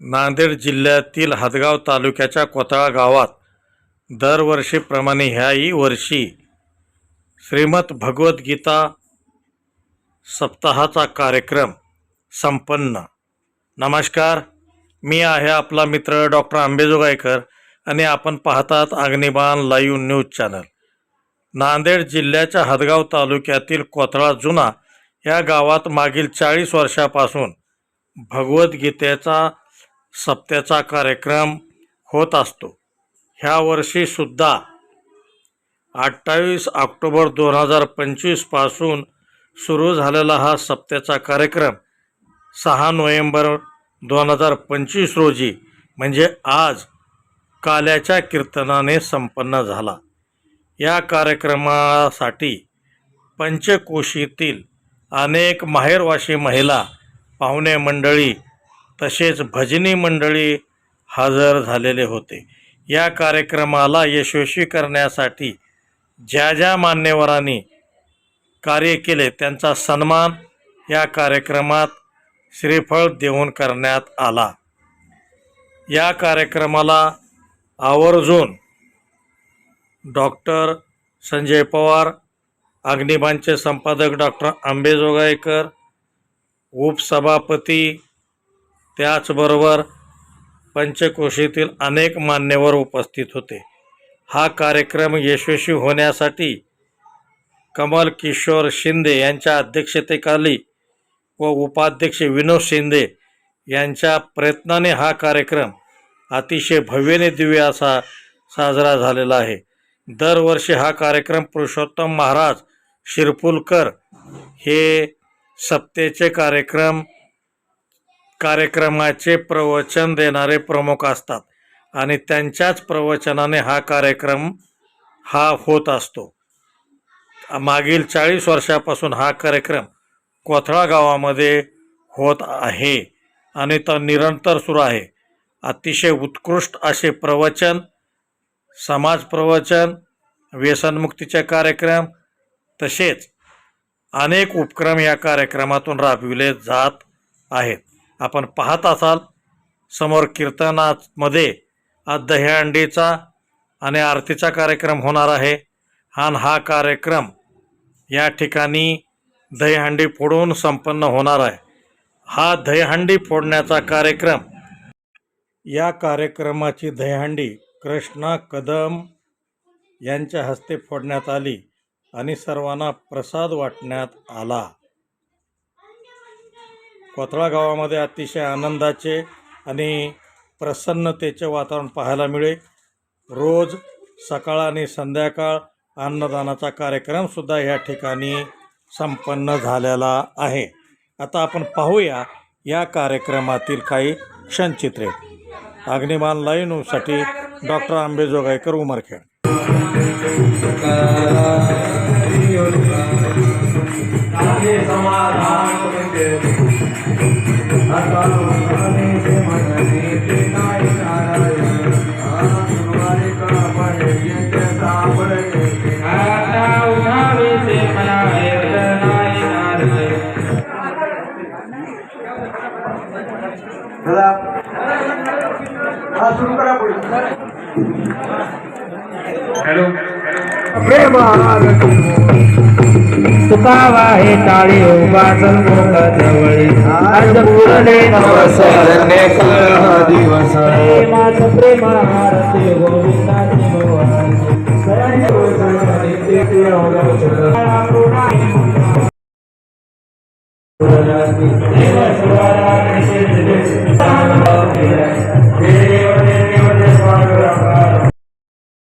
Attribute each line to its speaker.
Speaker 1: नांदेड जिल्ह्यातील हदगाव तालुक्याच्या कोथळा गावात दरवर्षीप्रमाणे ह्याही वर्षी श्रीमद भगवद्गीता सप्ताहाचा कार्यक्रम संपन्न. नमस्कार. मी आहे आपला मित्र डॉक्टर आंबेजोगाईकर आणि आपण पाहतात Agniban live news channel. Nanded जिल्ह्याच्या हदगाव तालुक्यातील कोथळा जुना या गावात मागील चाळीस वर्षापासून भगवद्गीतेचा सप्त्याचा कार्यक्रम होत असतो. ह्या वर्षीसुद्धा अठ्ठावीस ऑक्टोबर दोन हजार पंचवीसपासून सुरू झालेला हा सप्त्याचा कार्यक्रम सहा नोव्हेंबर दोन हजार पंचवीस रोजी म्हणजे आज काल्याच्या कीर्तनाने संपन्न झाला. या कार्यक्रमासाठी पंचकोशीतील अनेक माहेरवाशी महिला पाहुणे मंडळी तसेच भजनी मंडळी हजर झालेले होते. या कार्यक्रमाला यशस्वी करण्यासाठी ज्या ज्या मान्यवरांनी कार्य केले त्यांचा सन्मान या कार्यक्रमात श्रीफळ देऊन करण्यात आला. या कार्यक्रमाला आवर्जून डॉक्टर संजय पवार अग्निबाणचे संपादक डॉक्टर आंबेजोगाईकर उपसभापती त्याचबरोबर पंचकोशीतील अनेक मान्यवर उपस्थित होते. हा कार्यक्रम यशस्वी होण्यासाठी कमल किशोर शिंदे यांच्या अध्यक्षतेखाली व उपाध्यक्ष विनोद शिंदे यांच्या प्रयत्नाने हा कार्यक्रम अतिशय भव्यने दिव्य असा साजरा झालेला आहे. दरवर्षी हा कार्यक्रम पुरुषोत्तम महाराज शिरपुलकर हे सप्तेचे कार्यक्रम कार्यक्रमाचे प्रवचन देणारे प्रमुख असतात आणि त्यांच्याच प्रवचनाने हा कार्यक्रम हा होत असतो. मागील चाळीस वर्षापासून हा कार्यक्रम कोथळा गावामध्ये होत आहे आणि तो निरंतर सुरू आहे. अतिशय उत्कृष्ट असे प्रवचन समाज प्रवचन व्यसनमुक्तीचे कार्यक्रम तसेच अनेक उपक्रम या कार्यक्रमातून राबविले जात आहेत. आपण पाहत असाल समोर कीर्तनामध्ये आज दहीहंडीचा आणि आरतीचा कार्यक्रम होणार आहे. आणि हा कार्यक्रम या ठिकाणी दहीहंडी फोडून संपन्न होणार आहे. हा दहीहंडी फोडण्याचा कार्यक्रम या कार्यक्रमाची दहीहंडी कृष्णा कदम यांच्या हस्ते फोडण्यात आली आणि सर्वांना प्रसाद वाटण्यात आला. कोथळा गावामध्ये अतिशय आनंदाचे आणि प्रसन्नतेचे वातावरण पाहायला मिळे रोज सकाळ आणि संध्याकाळ अन्नदानाचा कार्यक्रमसुद्धा या ठिकाणी संपन्न झालेला आहे. आता आपण पाहूया या कार्यक्रमातील काही क्षणचित्रे. अग्निमान लाईनसाठी डॉक्टर आंबेजोगाईकर उमरखेड.
Speaker 2: आता तुकावा हे टाळी वाजल मुख जवळी आज पुरले नवस
Speaker 3: दिवस
Speaker 2: प्रेमाच प्रेम हारते गोविंदाची गोवाची.